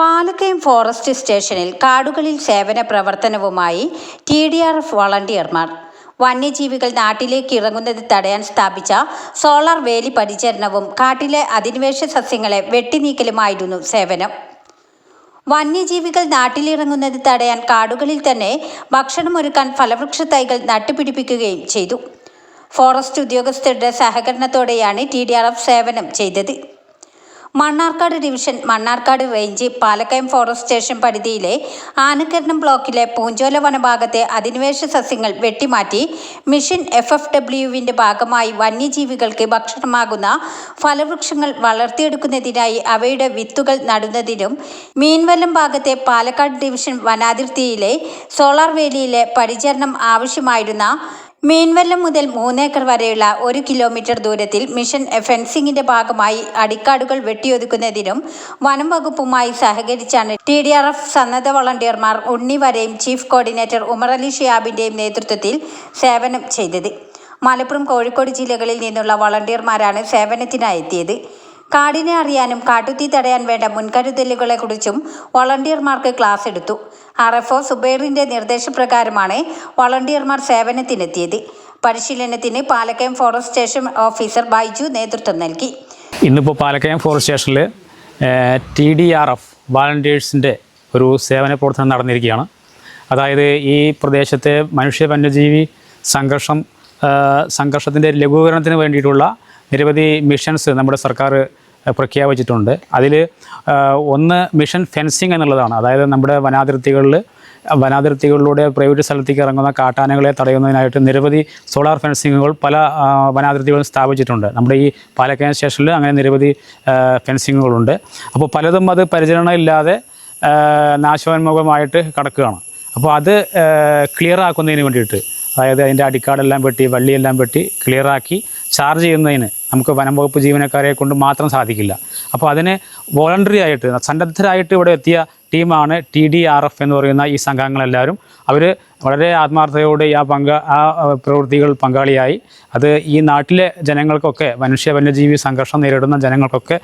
Palakkayam forest സ്റ്റേഷനിൽ കാടുകളിൽ സേവന പ്രവർത്തനവുമായി ടി ഡി ആർ എഫ് വളണ്ടിയർമാർ. വന്യജീവികൾ നാട്ടിലേക്ക് ഇറങ്ങുന്നത് തടയാൻ സ്ഥാപിച്ച സോളാർ വേലി പരിചരണവും കാട്ടിലെ അധിനിവേശ സസ്യങ്ങളെ വെട്ടിനീക്കലുമായിരുന്നു സേവനം. വന്യജീവികൾ നാട്ടിലിറങ്ങുന്നത് തടയാൻ കാടുകളിൽ തന്നെ ഭക്ഷണമൊരുക്കാൻ ഫലവൃക്ഷ തൈകൾ നട്ടുപിടിപ്പിക്കുകയും ചെയ്തു. ഫോറസ്റ്റ് ഉദ്യോഗസ്ഥരുടെ സഹകരണത്തോടെയാണ് ടി സേവനം ചെയ്തത്. Mannarkkad division Mannarkkad range Palakkayam forest station പരിധിയിലെ ആനക്കരണം ബ്ലോക്കിലെ പൂഞ്ചോല വനഭാഗത്തെ അധിനിവേശ സസ്യങ്ങൾ വെട്ടിമാറ്റി മിഷൻ എഫ് എഫ് ഡബ്ല്യുവിന്റെ ഭാഗമായി വന്യജീവികൾക്ക് ഭക്ഷണമാകുന്ന ഫലവൃക്ഷങ്ങൾ വളർത്തിയെടുക്കുന്നതിനായി അവയുടെ വിത്തുകൾ നടുന്നതിനും മീൻവല്ലം ഭാഗത്തെ പാലക്കാട് ഡിവിഷൻ വനാതിർത്തിയിലെ സോളാർ വേലിയിലെ പരിചരണം ആവശ്യമായിരുന്ന മീൻവല്ലം മുതൽ മൂന്നേക്കർ വരെയുള്ള ഒരു കിലോമീറ്റർ ദൂരത്തിൽ മിഷൻ ഫെൻസിംഗിന്റെ ഭാഗമായി അടിക്കാടുകൾ വെട്ടിയൊതുക്കുന്നതിനും വനം വകുപ്പുമായി സഹകരിച്ചാണ് ടി ഡി ആർ എഫ് സന്നദ്ധ വളണ്ടിയർമാർ ഉണ്ണി വരെയും ചീഫ് കോർഡിനേറ്റർ ഉമറലി ഷിയാബിന്റെയും നേതൃത്വത്തിൽ സേവനം ചെയ്തത്. മലപ്പുറം കോഴിക്കോട് ജില്ലകളിൽ നിന്നുള്ള വളണ്ടിയർമാരാണ് സേവനത്തിനായി എത്തിയത് കാടിനെ അറിയാനും കാട്ടുതീ തടയാൻ വേണ്ട മുൻകരുതലുകളെക്കുറിച്ചും വളണ്ടിയർമാർക്ക് ക്ലാസ് എടുത്തു. ആർ എഫ് ഒ സുബൈറിന്റെ നിർദ്ദേശപ്രകാരമാണ് വളണ്ടിയർമാർ സേവനത്തിനെത്തിയത്. പരിശീലനത്തിന് Palakkayam forest station officer Baiju നേതൃത്വം നൽകി. ഇന്നിപ്പോൾ പാലക്കയം ഫോറസ്റ്റ് സ്റ്റേഷനിൽ ടി ഡി ആർ എഫ് വാളണ്ടിയേഴ്സിന്റെ ഒരു സേവന പ്രവർത്തനം നടന്നിരിക്കുകയാണ്. അതായത് ഈ പ്രദേശത്തെ മനുഷ്യ വന്യജീവി സംഘർഷം സംഘർഷത്തിന്റെ ലഘൂകരണത്തിന് വേണ്ടിയിട്ടുള്ള നിരവധി മിഷൻസ് നമ്മുടെ സർക്കാർ പ്രഖ്യാപിച്ചിട്ടുണ്ട്. അതിൽ ഒന്ന് മിഷൻ ഫെൻസിങ് എന്നുള്ളതാണ്. അതായത് നമ്മുടെ വനാതിർത്തികളിൽ വനാതിർത്തികളിലൂടെ പ്രൈവറ്റ് സ്ഥലത്തേക്ക് ഇറങ്ങുന്ന കാട്ടാനകളെ തടയുന്നതിനായിട്ട് നിരവധി സോളാർ ഫെൻസിങ്ങുകൾ പല വനാതിർത്തികളും സ്ഥാപിച്ചിട്ടുണ്ട്. നമ്മുടെ ഈ പാലക്കയം സ്റ്റേഷനിൽ അങ്ങനെ നിരവധി ഫെൻസിങ്ങുകളുണ്ട്. അപ്പോൾ പലതും അത് പരിചരണമില്ലാതെ നാശോന്മുഖമായിട്ട് കിടക്കുകയാണ്. അപ്പോൾ അത് ക്ലിയർ ആക്കുന്നതിന് വേണ്ടിയിട്ട് അതായത് അതിന്റെ അടിക്കാടെല്ലാം വെട്ടി വള്ളിയെല്ലാം വെട്ടി ക്ലിയറാക്കി ചാർജ് ചെയ്യുന്നതിന് നമുക്ക് വനം വകുപ്പ് ജീവനക്കാരെ കൊണ്ട് മാത്രം സാധിക്കില്ല. അപ്പോൾ അതിന് വോളണ്ടറി ആയിട്ട് സന്നദ്ധരായിട്ട് ഇവിടെ എത്തിയ ടീമാണ് ടി ഡി ആർ എഫ് എന്ന് പറയുന്ന ഈ സംഘങ്ങളെല്ലാവരും. അവർ വളരെ ആത്മാർത്ഥതയോടെ ആ പങ്ക ആ പ്രവൃത്തികൾ പങ്കാളിയായി. അത് ഈ നാട്ടിലെ ജനങ്ങൾക്കൊക്കെ മനുഷ്യ വന്യജീവി സംഘർഷം നേരിടുന്ന ജനങ്ങൾക്കൊക്കെ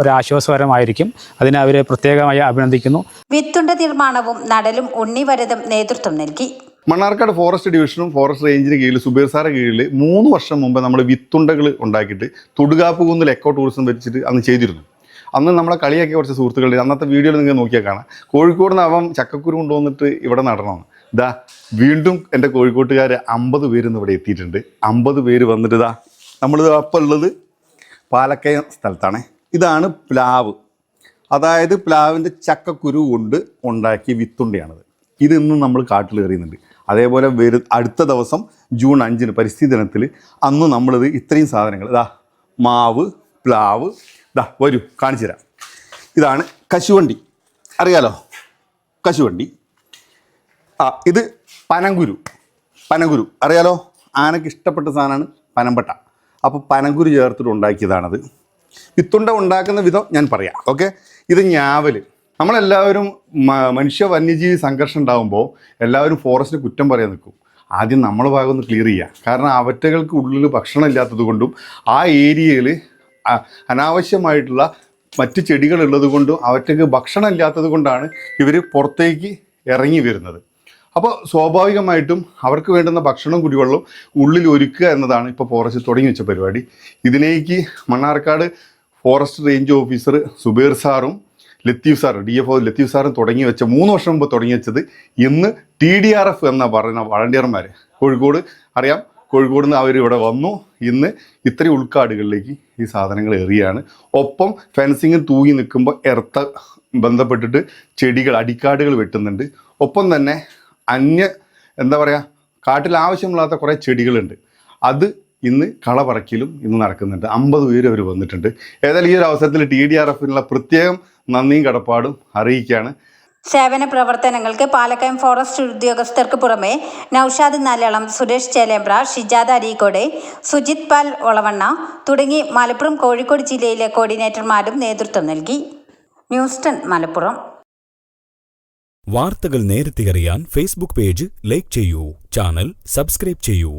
ഒരാശ്വാസകരമായിരിക്കും അതിനെ അവരെ പ്രത്യേകമായി അഭിനന്ദിക്കുന്നു. വിത്തുണ്ട നിർമ്മാണവും നടലും ഉണ്ണിവരതും നേതൃത്വം നൽകി. മണ്ണാർക്കാട് ഫോറസ്റ്റ് ഡിവിഷനും ഫോറസ്റ്റ് റേഞ്ചിന് കീഴിൽ സുബീർ സാറെ കീഴിൽ മൂന്ന് വർഷം മുമ്പ് നമ്മൾ വിത്തുണ്ടകൾ ഉണ്ടാക്കിയിട്ട് തുടുകാപ്പ് എക്കോ ടൂറിസം വെച്ചിട്ട് അന്ന് ചെയ്തിരുന്നു. അന്ന് നമ്മളെ കളിയാക്കിയ കുറച്ച് സുഹൃത്തുക്കളുടെ അന്നത്തെ വീഡിയോയിൽ നിങ്ങൾ നോക്കിയാൽ കാണാം. കോഴിക്കോട് നിന്ന് അവൻ ചക്കക്കുരു കൊണ്ടുവന്നിട്ട് ഇവിടെ നടണമെന്ന് ഇതാ വീണ്ടും എന്റെ കോഴിക്കോട്ടുകാർ അമ്പത് പേര് ഇന്ന് ഇവിടെ എത്തിയിട്ടുണ്ട്. അമ്പത് പേര് വന്നിട്ട് ഇതാ നമ്മൾ അപ്പം ഉള്ളത് പാലക്കയം സ്ഥലത്താണ്. ഇതാണ് പ്ലാവ്. അതായത് പ്ലാവിന്റെ ചക്കക്കുരു കൊണ്ട് ഉണ്ടാക്കിയ വിത്തുണ്ടയാണത്. ഇത് നമ്മൾ കാട്ടിൽ എറിയുന്നുണ്ട് അതേപോലെ വരു അടുത്ത ദിവസം ജൂൺ അഞ്ചിന് പരിസ്ഥിതി ദിനത്തിൽ അന്ന് നമ്മളിത് ഇത്രയും സാധനങ്ങൾ. ഇതാ മാവ് പ്ലാവ് ഇതാ വരൂ കാണിച്ചു തരാം. ഇതാണ് കശുവണ്ടി. അറിയാലോ? കശുവണ്ടി. ആ ഇത് പനങ്കുരു. പനങ്കുരു. അറിയാലോ? ആനക്ക് ഇഷ്ടപ്പെട്ട സാധനമാണ് പനമ്പട്ട അപ്പോൾ പനങ്കുരു ചേർത്തിട്ട് ഉണ്ടാക്കിയതാണത്. വിത്തുണ്ട ഉണ്ടാക്കുന്ന വിധം ഞാൻ പറയാം. ഓക്കെ? ഇത് ഞാവൽ നമ്മളെല്ലാവരും മനുഷ്യ വന്യജീവി സംഘർഷം ഉണ്ടാകുമ്പോൾ എല്ലാവരും ഫോറസ്റ്റിന് കുറ്റം പറയാൻ നിൽക്കും. ആദ്യം നമ്മളെ ഭാഗം ഒന്ന് ക്ലിയർ ചെയ്യുക കാരണം അവറ്റകൾക്ക് ഉള്ളിൽ ഭക്ഷണം ഇല്ലാത്തത് കൊണ്ടും ആ ഏരിയയിൽ അനാവശ്യമായിട്ടുള്ള മറ്റ് ചെടികൾ ഉള്ളത് കൊണ്ടും അവറ്റക്ക് ഭക്ഷണം ഇല്ലാത്തത് കൊണ്ടാണ് ഇവർ പുറത്തേക്ക് ഇറങ്ങി വരുന്നത്. അപ്പോൾ സ്വാഭാവികമായിട്ടും അവർക്ക് വേണ്ടുന്ന ഭക്ഷണവും കുടിവെള്ളവും ഉള്ളിൽ ഒരുക്കുക എന്നതാണ് ഇപ്പോൾ ഫോറസ്റ്റ് തുടങ്ങി വെച്ച പരിപാടി. ഇതിലേക്ക് Mannarkkad forest range officer Subeer സാറും Latheef sir D F O Latheef സാറും തുടങ്ങി വെച്ച മൂന്ന് വർഷം മുമ്പ് തുടങ്ങി വെച്ചത് ഇന്ന് ടി ഡി ആർ എഫ് എന്ന പറയുന്ന വളണ്ടിയർമാർ കോഴിക്കോട് അറിയാം. കോഴിക്കോട് നിന്ന് അവർ ഇവിടെ വന്നു. ഇന്ന് ഇത്രയും ഉൾക്കാടുകളിലേക്ക് ഈ സാധനങ്ങൾ എറിയാണ്. ഒപ്പം ഫെൻസിങ് തൂങ്ങി നിൽക്കുമ്പോൾ എർത്ത ബന്ധപ്പെട്ടിട്ട് ചെടികൾ അടിക്കാടുകൾ വെട്ടുന്നുണ്ട്. ഒപ്പം തന്നെ അന്യ എന്താ പറയുക കാട്ടിൽ ആവശ്യമില്ലാത്ത കുറേ ചെടികളുണ്ട്. അത് ഇന്ന് കള പറിക്കലും ഇന്ന് നടക്കുന്നുണ്ട്. അമ്പത് പേര് അവർ വന്നിട്ടുണ്ട്. ഏതായാലും ഈ ഒരു അവസരത്തിൽ ടി ഡി ആർ എഫിനുള്ള പ്രത്യേകം നന്ദിയും കടപ്പാടും അറിയിക്കുകയാണ്. സേവന പ്രവർത്തനങ്ങൾക്ക് പാലക്കയം ഫോറസ്റ്റ് ഉദ്യോഗസ്ഥർക്ക് പുറമെ നൌഷാദ് നല്ലളം സുരേഷ് ചേലേമ്പ്ര ഷിജാദ് അരീക്കോട് സുജിത് പാൽ ഒളവണ്ണ തുടങ്ങി മലപ്പുറം കോഴിക്കോട് ജില്ലയിലെ കോർഡിനേറ്റർമാരും നേതൃത്വം നൽകി. News ten Malappuram. വാർത്തകൾ നേരത്തെ അറിയാൻ ഫേസ്ബുക്ക് പേജ് ലൈക്ക് ചെയ്യൂ ചാനൽ സബ്സ്ക്രൈബ് ചെയ്യൂ.